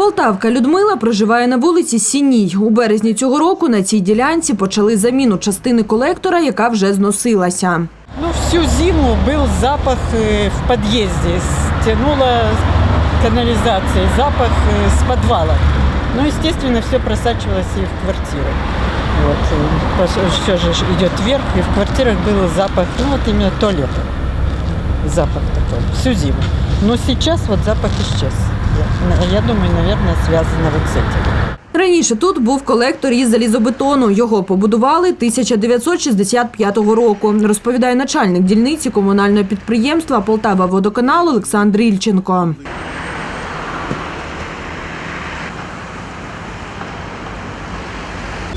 Полтавка Людмила проживає на вулиці Сіній. У березні цього року на цій ділянці почали заміну частини колектора, яка вже зносилася. Ну, всю зиму был запах э, в подъезде. Стянуло канализацией, запах э, с подвала. Ну, естественно, все просачивалось и в квартиру. Вот, все же ж идет вверх, и в квартирах был запах, ну, вот именно туалета. Запах такой, всю зиму. Но сейчас вот запах исчез. Я, я думаю, наверное, связано вот с этим. Раніше тут був колектор із залізобетону. Його побудували 1965 року, розповідає начальник дільниці комунального підприємства Полтава водоканал Олександр Ільченко.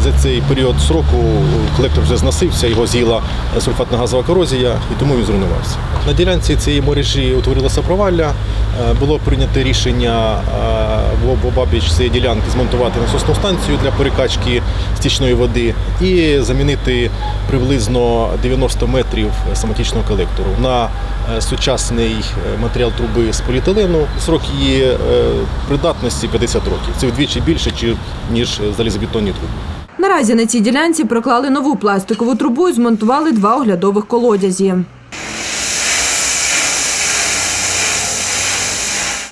За цей період сроку колектор вже зносився, його з'їла сульфатна газова корозія, і тому він зруйнувався. На ділянці цієї мережі утворилося провалля. Е, Було прийнято рішення е, в обабіч цієї ділянки змонтувати насосну станцію для перекачки стічної води і замінити приблизно 90 метрів самотічного колектору на е, сучасний матеріал труби з поліетилену. Срок її придатності 50 років. Це вдвічі більше, ніж залізобетонні труби. Наразі на цій ділянці проклали нову пластикову трубу і змонтували два оглядових колодязі.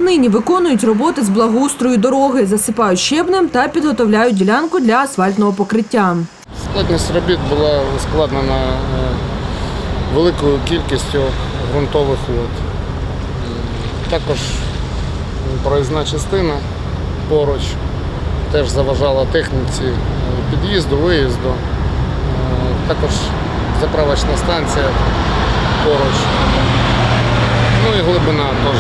Нині виконують роботи з благоустрою дороги, засипають щебнем та підготовляють ділянку для асфальтного покриття. Складність робіт була ускладнена е, великою кількістю ґрунтових вод. Також проїзна частина поруч теж заважала техніці е, під'їзду, виїзду. Е, Також заправочна станція поруч. Ну і глибина теж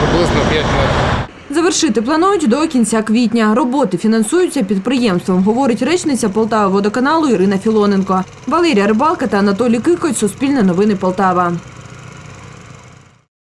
приблизно 5 метрів. Завершити планують до кінця квітня. Роботи фінансуються підприємством, говорить речниця Полтава водоканалу Ірина Філоненко. Валерія Рибалка та Анатолій Кикоть, Суспільне новини Полтава.